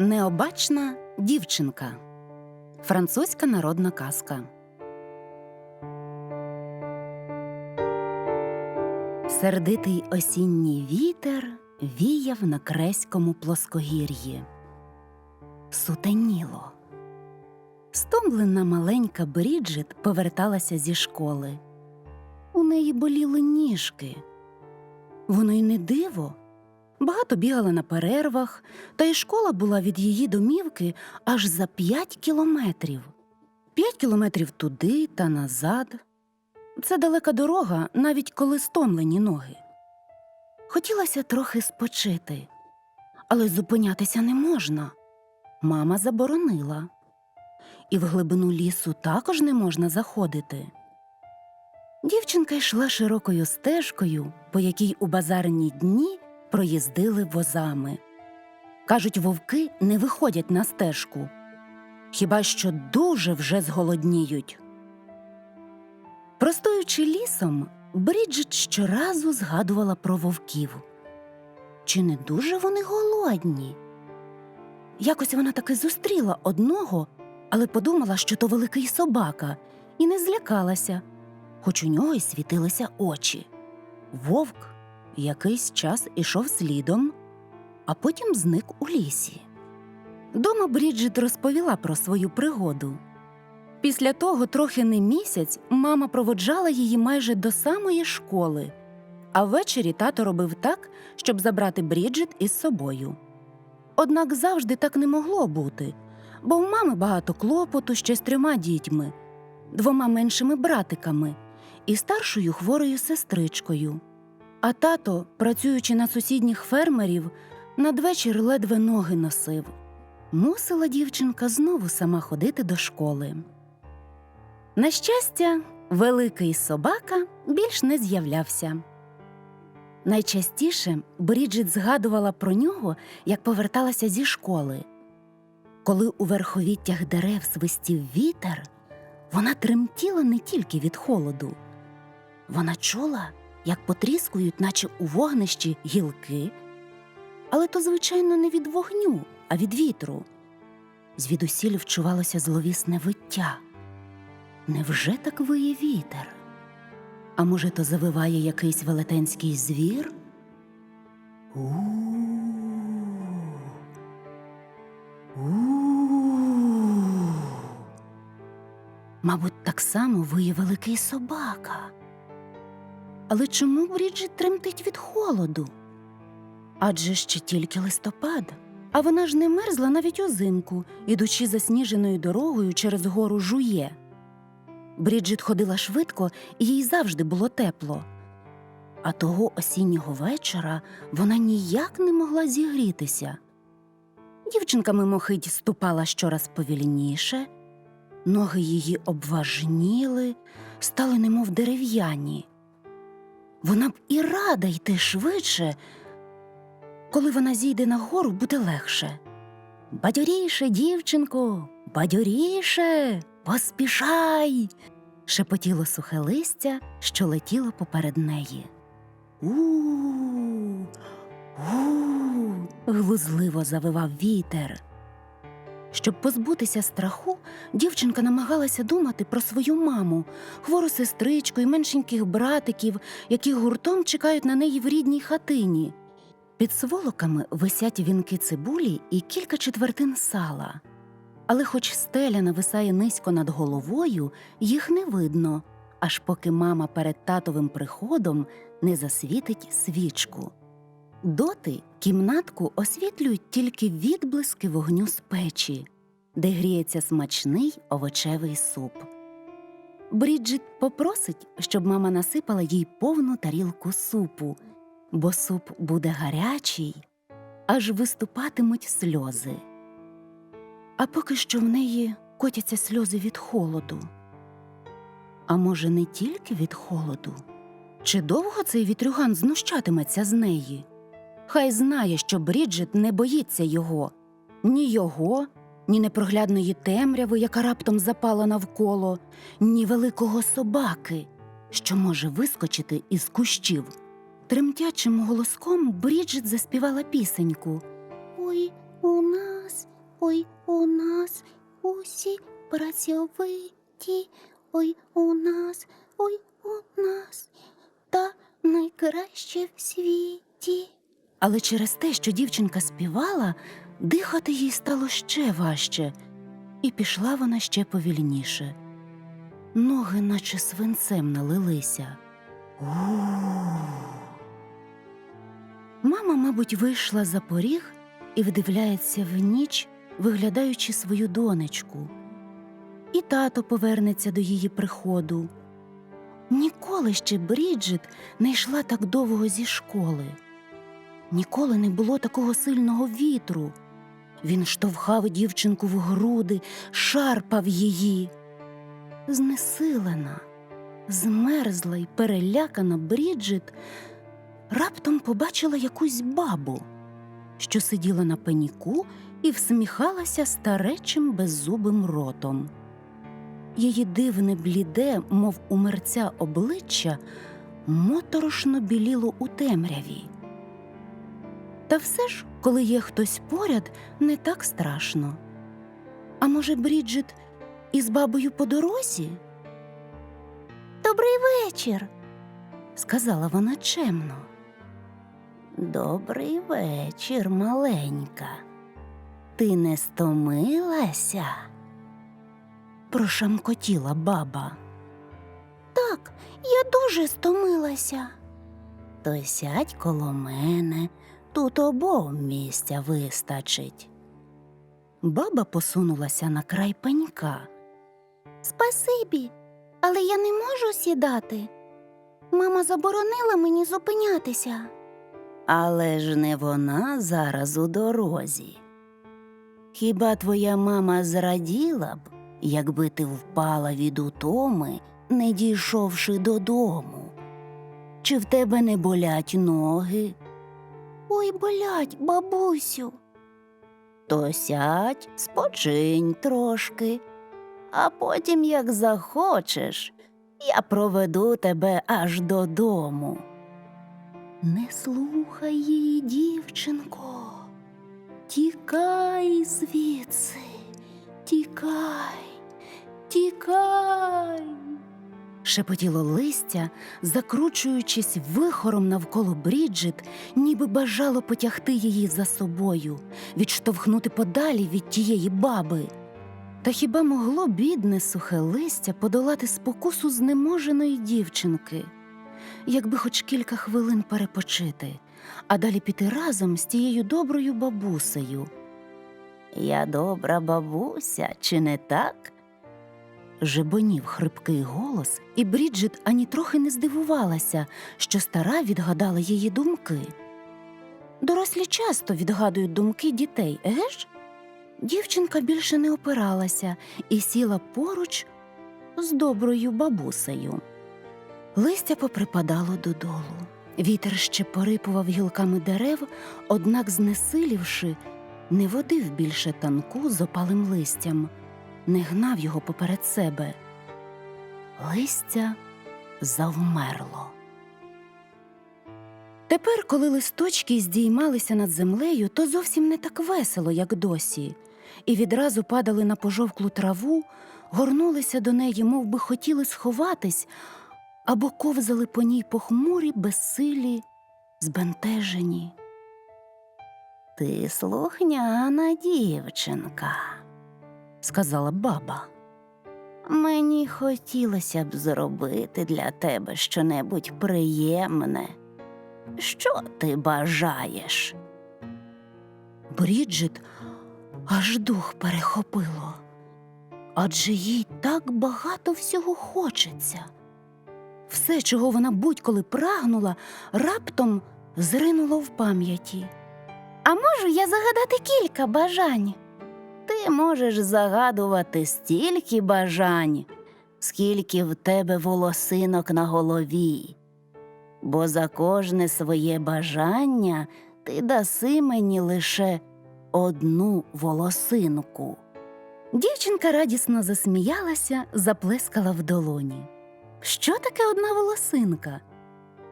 Необачна дівчинка. Французька народна казка. Сердитий осінній вітер віяв на креському плоскогір'ї. Сутеніло. Стомлена маленька Бріджит поверталася зі школи. У неї боліли ніжки. Воно й не диво. Багато бігала на перервах, та й школа була від її домівки аж за п'ять кілометрів. П'ять кілометрів туди та назад. Це далека дорога, навіть коли стомлені ноги. Хотілося трохи спочити, але зупинятися не можна. Мама заборонила. І в глибину лісу також не можна заходити. Дівчинка йшла широкою стежкою, по якій у базарні дні проїздили возами. Кажуть, вовки не виходять на стежку, хіба що дуже вже зголодніють. Простуючи лісом, Бріджит щоразу згадувала про вовків. Чи не дуже вони голодні? Якось вона таки зустріла одного, але подумала, що то великий собака, і не злякалася, хоч у нього й світилися очі. Вовк якийсь час ішов слідом, а потім зник у лісі. Дома Бріджит розповіла про свою пригоду. Після того, трохи не місяць, мама проводжала її майже до самої школи, а ввечері тато робив так, щоб забрати Бріджит із собою. Однак завжди так не могло бути, бо в мами багато клопоту ще з трьома дітьми, двома меншими братиками і старшою хворою сестричкою. А тато, працюючи на сусідніх фермерів, надвечір ледве ноги носив. Мусила дівчинка знову сама ходити до школи. На щастя, великий собака більш не з'являвся. Найчастіше Бріджит згадувала про нього, як поверталася зі школи. Коли у верховіттях дерев свистів вітер, вона тремтіла не тільки від холоду. Вона чула, як потріскують, наче у вогнищі, гілки, але то, звичайно, не від вогню, а від вітру. Звідусіль вчувалося зловісне виття. Невже так виє вітер? А може, то завиває якийсь велетенський звір? У-у-у. Мабуть, так само виє великий собака. Але чому Бріджит тремтить від холоду? Адже ще тільки листопад, а вона ж не мерзла навіть узимку, ідучи засніженою дорогою через гору жує. Бріджит ходила швидко, і їй завжди було тепло. А того осіннього вечора вона ніяк не могла зігрітися. Дівчинка мимохить ступала щораз повільніше, ноги її обважніли, стали немов дерев'яні. Вона б і рада йти швидше, коли вона зійде на гору, буде легше. Бадьоріше, дівчинко, бадьоріше, поспішай. шепотіло сухе листя, що летіло поперед неї. У, у, глузливо завивав вітер. Щоб позбутися страху, дівчинка намагалася думати про свою маму, хвору сестричку і меншеньких братиків, які гуртом чекають на неї в рідній хатині. Під сволоками висять вінки цибулі і кілька четвертин сала. Але хоч стеля нависає низько над головою, їх не видно, аж поки мама перед татовим приходом не засвітить свічку. Доти кімнатку освітлюють тільки відблиски вогню з печі, де гріється смачний овочевий суп. Бріджит попросить, щоб мама насипала їй повну тарілку супу, бо суп буде гарячий, аж виступатимуть сльози. А поки що в неї котяться сльози від холоду. А може, не тільки від холоду? Чи довго цей вітрюган знущатиметься з неї? Хай знає, що Бріджит не боїться його, ні його, ні непроглядної темряви, яка раптом запала навколо, ні великого собаки, що може вискочити із кущів. Тремтячим голоском Бріджит заспівала пісеньку. Ой, у нас ой у нас усі працьовиті, ой у нас, ой у нас, та найкраще в світі. Але через те, що дівчинка співала, дихати їй стало ще важче, і пішла вона ще повільніше. Ноги, наче свинцем налилися. Мама, мабуть, вийшла за поріг і вдивляється в ніч, виглядаючи свою донечку. І тато повернеться до її приходу. Ніколи ще Бріджит не йшла так довго зі школи. Ніколи не було такого сильного вітру. Він штовхав дівчинку в груди, шарпав її. Знесилена, змерзла й перелякана Бріджит раптом побачила якусь бабу, що сиділа на пеніку і всміхалася старечим беззубим ротом. Її дивне бліде, мов у мерця обличчя, моторошно біліло у темряві. Та все ж, коли є хтось поряд, не так страшно. А може, Бріджит із бабою по дорозі? Добрий вечір, сказала вона чемно. Добрий вечір, маленька. Ти не стомилася? прошамкотіла баба. Так, я дуже стомилася. То сядь коло мене, тут обом місця вистачить. Баба посунулася на край пенька. Спасибі, але я не можу сідати. Мама заборонила мені зупинятися. Але ж не вона зараз у дорозі. Хіба твоя мама зраділа б, якби ти впала від утоми, не дійшовши додому? Чи в тебе не болять ноги? Ой, болять, бабусю. То сядь, спочинь трошки, а потім, як захочеш, я проведу тебе аж додому. Не слухай її, дівчинко. Тікай звідси, тікай, тікай. Шепотіло листя, закручуючись вихором навколо Бріджит, ніби бажало потягти її за собою, відштовхнути подалі від тієї баби. Та хіба могло бідне сухе листя подолати спокусу знеможеної дівчинки? якби хоч кілька хвилин перепочити, а далі піти разом з тією доброю бабусею. Я добра бабуся, чи не так? Жебонів хрипкий голос, і Бріджит ані трохи не здивувалася, що стара відгадала її думки. Дорослі часто відгадують думки дітей, еге? Дівчинка більше не опиралася і сіла поруч з доброю бабусею. Листя поприпадало додолу. Вітер ще порипував гілками дерев, однак, знесилівши, не водив більше танку з опалим листям, не гнав його поперед себе. Листя завмерло. Тепер, коли листочки здіймалися над землею, то зовсім не так весело, як досі, і відразу падали на пожовклу траву, горнулися до неї, мов би хотіли сховатись, або ковзали по ній похмурі, безсилі, збентежені. Ти слухняна дівчинка, сказала баба. Мені хотілося б зробити для тебе щонебудь приємне. Що ти бажаєш? Бріджит аж дух перехопило, адже їй так багато всього хочеться. Все, чого вона будь-коли прагнула, раптом зринуло в пам'яті. А можу я загадати кілька бажань? Ти можеш загадувати стільки бажань, скільки в тебе волосинок на голові, бо за кожне своє бажання ти даси мені лише одну волосинку. Дівчинка радісно засміялася, заплескала в долоні. Що таке одна волосинка?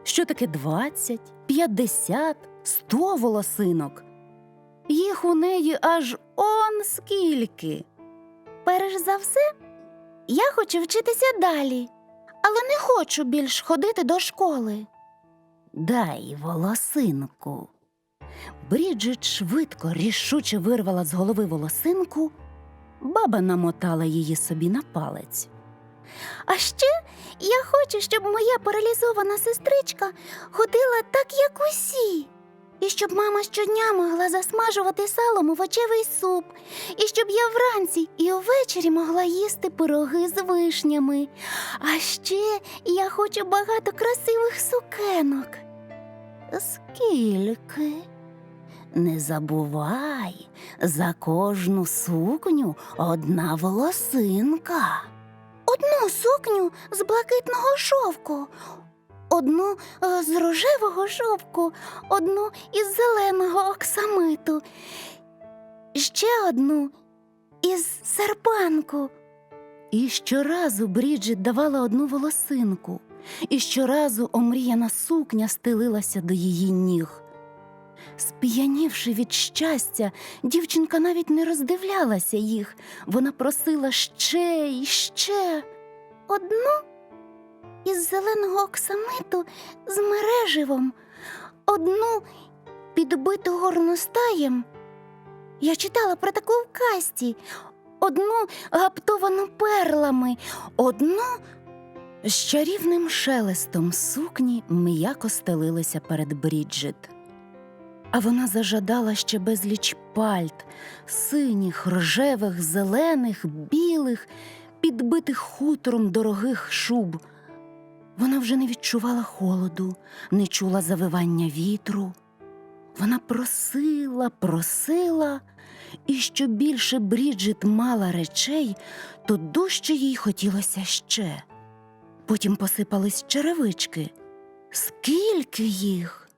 Що таке двадцять, п'ятдесят, сто волосинок? Їх у неї аж он скільки. Перш за все, я хочу вчитися далі, але не хочу більш ходити до школи. Дай волосинку. Бріджит швидко, рішуче вирвала з голови волосинку. Баба намотала її собі на палець. А ще я хочу, щоб моя паралізована сестричка ходила так, як усі. І щоб мама щодня могла засмажувати салом овочевий суп, і щоб я вранці і увечері могла їсти пироги з вишнями. А ще я хочу багато красивих сукенок. Скільки? Не забувай, за кожну сукню одна волосинка. Одну сукню з блакитного шовку, одну е, з рожевого шовку, одну із зеленого оксамиту, ще одну із серпанку. І щоразу Бріджит давала одну волосинку, і щоразу омріяна сукня стелилася до її ніг. Сп'янівши від щастя, дівчинка навіть не роздивлялася їх. Вона просила ще й ще одну із зеленого оксамиту з мереживом, одну підбиту горностаєм. Я читала про таку в касті, одну гаптовану перлами, одну з чарівним шелестом сукні м'яко стелилися перед Бріджит. А вона зажадала ще безліч пальт, синіх, рожевих, зелених, білих, підбитих хутором дорогих шуб. Вона вже не відчувала холоду, не чула завивання вітру. Вона просила, просила, і що більше Бріджит мала речей, то дужче їй хотілося ще. Потім посипались черевички. Скільки їх?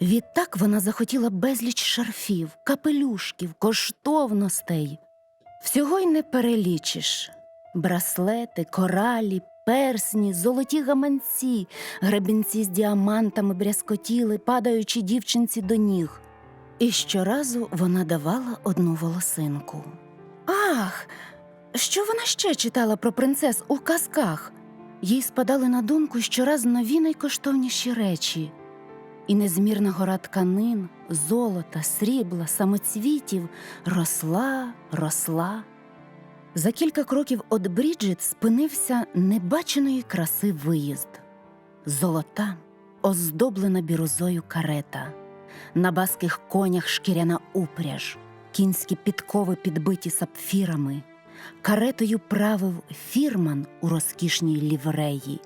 Відтак вона захотіла безліч шарфів, капелюшків, коштовностей. Всього й не перелічиш браслети, коралі, персні, золоті гаманці, гребінці з діамантами брязкотіли, падаючи дівчинці до ніг. І щоразу вона давала одну волосинку. Ах, що вона ще читала про принцес у казках? Їй спадали на думку щораз нові найкоштовніші речі. І незмірна гора тканин, золота, срібла, самоцвітів росла, росла. За кілька кроків від Бріджит спинився небаченої краси виїзд. Золота, оздоблена бірузою карета, на баских конях шкіряна упряж, кінські підкови підбиті сапфірами. Каретою правив фірман у розкішній лівреї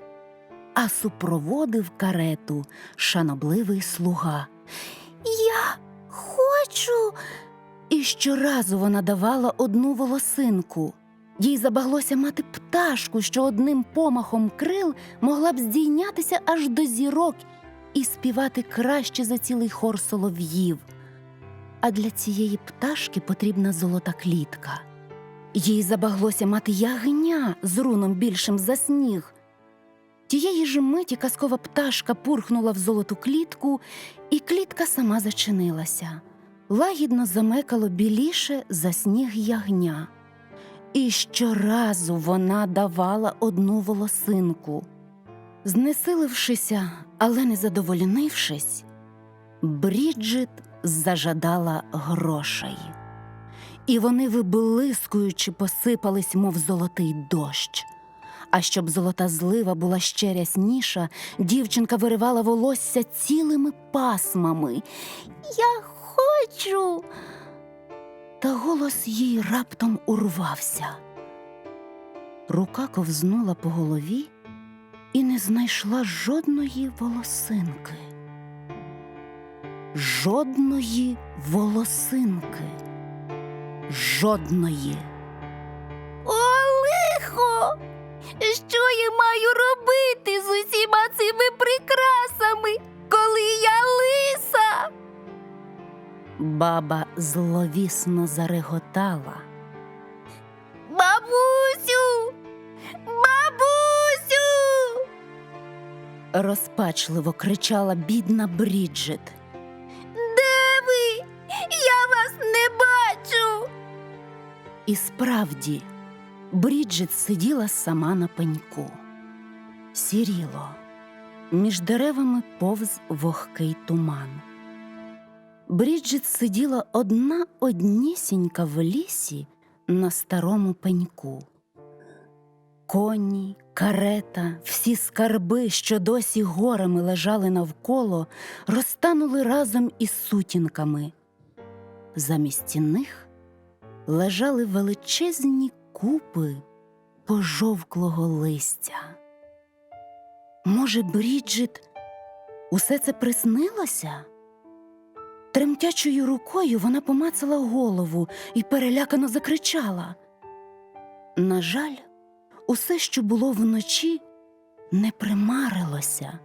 а супроводив карету шанобливий слуга. Я хочу. І щоразу вона давала одну волосинку. Їй забаглося мати пташку, що одним помахом крил могла б здійнятися аж до зірок і співати краще за цілий хор солов'їв. А для цієї пташки потрібна золота клітка. Їй забаглося мати ягня з руном більшим за сніг. Тієї ж миті казкова пташка пурхнула в золоту клітку, і клітка сама зачинилася. Лагідно замекало біліше за сніг ягня. І щоразу вона давала одну волосинку. Знесилившися, але не задовольнившись, Бріджит зажадала грошей. І вони, виблискуючи, посипались, мов золотий дощ. А щоб золота злива була ще рясніша, дівчинка виривала волосся цілими пасмами. Я хочу. Та голос їй раптом урвався. Рука ковзнула по голові і не знайшла жодної волосинки. Жодної волосинки. Жодної. О, лихо! Що я маю робити з усіма цими прикрасами, коли я лиса? Баба зловісно зареготала. Бабусю! Бабусю! розпачливо кричала бідна Бріджит. Де ви? Я вас не бачу. І справді, Бріджит сиділа сама на пеньку. Сіріло. Між деревами повз вогкий туман. Бріджит сиділа одна однісінька в лісі на старому пеньку. Коні, карета, всі скарби, що досі горами лежали навколо, розтанули разом із сутінками. Замість них лежали величезні купи пожовклого листя. Може, Бріджит, усе це приснилося? Тремтячою рукою вона помацала голову і перелякано закричала. На жаль, усе, що було вночі, не примарилося,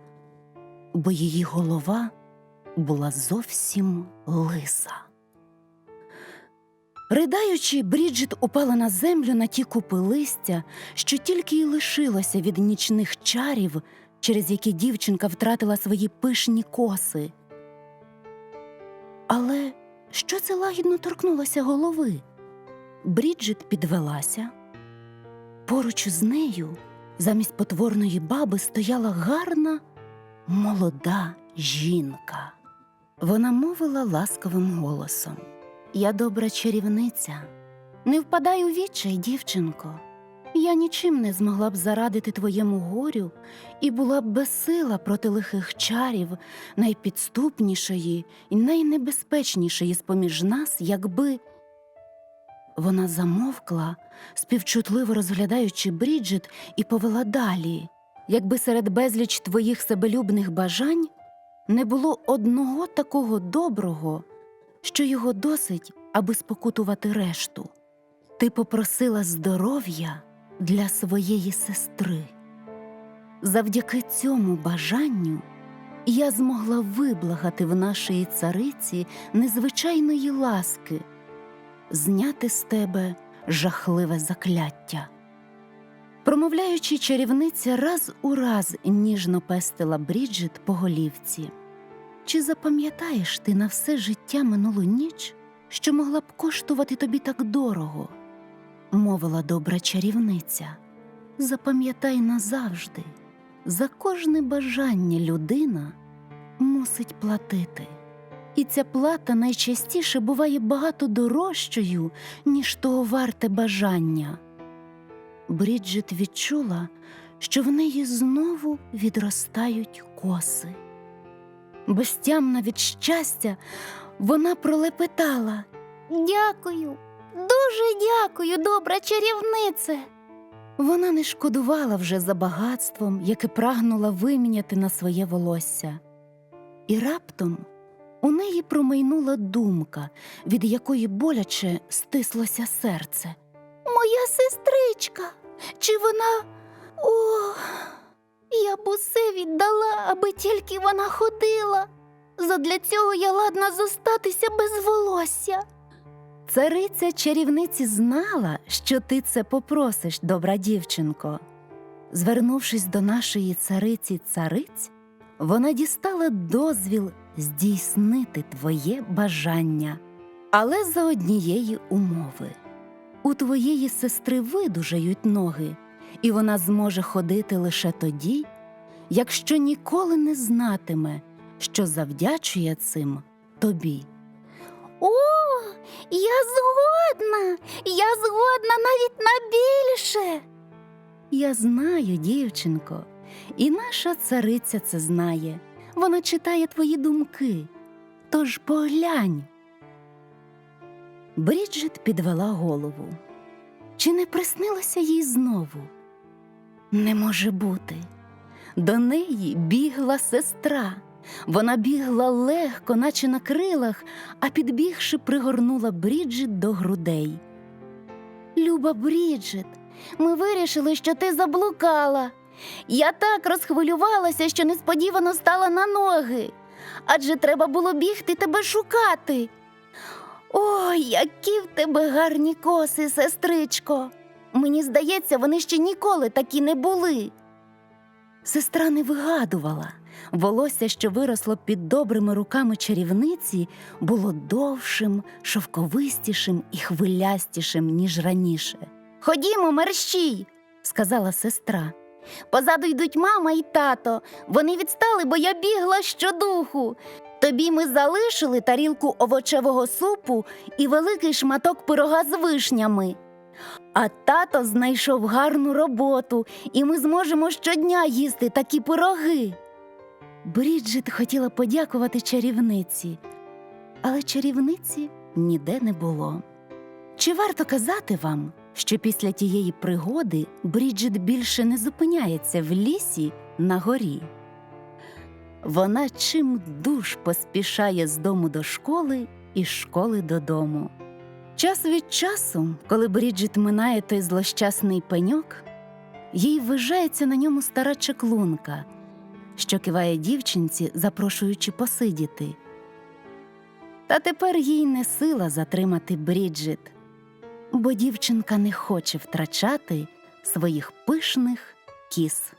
бо її голова була зовсім лиса. Ридаючи, Бріджит упала на землю на ті купи листя, що тільки й лишилося від нічних чарів, через які дівчинка втратила свої пишні коси. Але що це лагідно торкнулося голови? Бріджит підвелася. Поруч з нею, замість потворної баби, стояла гарна, молода жінка. Вона мовила ласковим голосом. Я добра чарівниця. Не впадай у відчай, дівчинко. Я нічим не змогла б зарадити твоєму горю і була б безсила проти лихих чарів, найпідступнішої і найнебезпечнішої з поміж нас, якби. Вона замовкла, співчутливо розглядаючи Бріджит, і повела далі, якби серед безліч твоїх себелюбних бажань не було одного такого доброго, що його досить, аби спокутувати решту. Ти попросила здоров'я для своєї сестри. Завдяки цьому бажанню я змогла виблагати в нашої цариці незвичайної ласки, зняти з тебе жахливе закляття. Промовляючи, чарівниця раз у раз ніжно пестила Бріджит по голівці. Чи запам'ятаєш ти на все життя минулу ніч, що могла б коштувати тобі так дорого? Мовила добра чарівниця. Запам'ятай назавжди, за кожне бажання людина мусить платити. І ця плата найчастіше буває багато дорожчою, ніж того варте бажання. Бріджит відчула, що в неї знову відростають коси. Безтямна від щастя, вона пролепетала Дякую, дуже дякую, добра чарівнице. Вона не шкодувала вже за багатством, яке прагнула виміняти на своє волосся. І раптом у неї промайнула думка, від якої боляче стислося серце. Моя сестричка, чи вона. О, я б усе віддала, аби тільки вона ходила. Задля цього я ладна зостатися без волосся. Цариця чарівниці знала, що ти це попросиш, добра дівчинко. Звернувшись до нашої цариці цариць, вона дістала дозвіл здійснити твоє бажання, але за однієї умови. У твоєї сестри видужають ноги, і вона зможе ходити лише тоді, якщо ніколи не знатиме, що завдячує цим тобі. О, я згодна, я згодна навіть на більше. Я знаю, дівчинко, і наша цариця це знає. Вона читає твої думки. Тож поглянь. Бріджит підвела голову. Чи не приснилося їй знову? Не може бути. До неї бігла сестра. Вона бігла легко, наче на крилах, а підбігши, пригорнула Бріджит до грудей. Люба Бріджит, ми вирішили, що ти заблукала. Я так розхвилювалася, що несподівано стала на ноги. Адже треба було бігти тебе шукати. Ой, які в тебе гарні коси, сестричко. Мені здається, вони ще ніколи такі не були. Сестра не вигадувала, Волосся, що виросло під добрими руками чарівниці, було довшим, шовковистішим і хвилястішим, ніж раніше. Ходімо, мерщій, сказала сестра. Позаду йдуть мама і тато. Вони відстали, бо я бігла щодуху. Тобі ми залишили тарілку овочевого супу і великий шматок пирога з вишнями. А тато знайшов гарну роботу, і ми зможемо щодня їсти такі пироги. Бріджит хотіла подякувати чарівниці, але чарівниці ніде не було. Чи варто казати вам, що після тієї пригоди Бріджит більше не зупиняється в лісі на горі? Вона чим душ поспішає з дому до школи і з школи додому. Час від часу, коли Бріджит минає той злощасний пеньок, їй вижається на ньому стара чеклунка, що киває дівчинці, запрошуючи посидіти. Та тепер їй не сила затримати Бріджит, бо дівчинка не хоче втрачати своїх пишних кіс.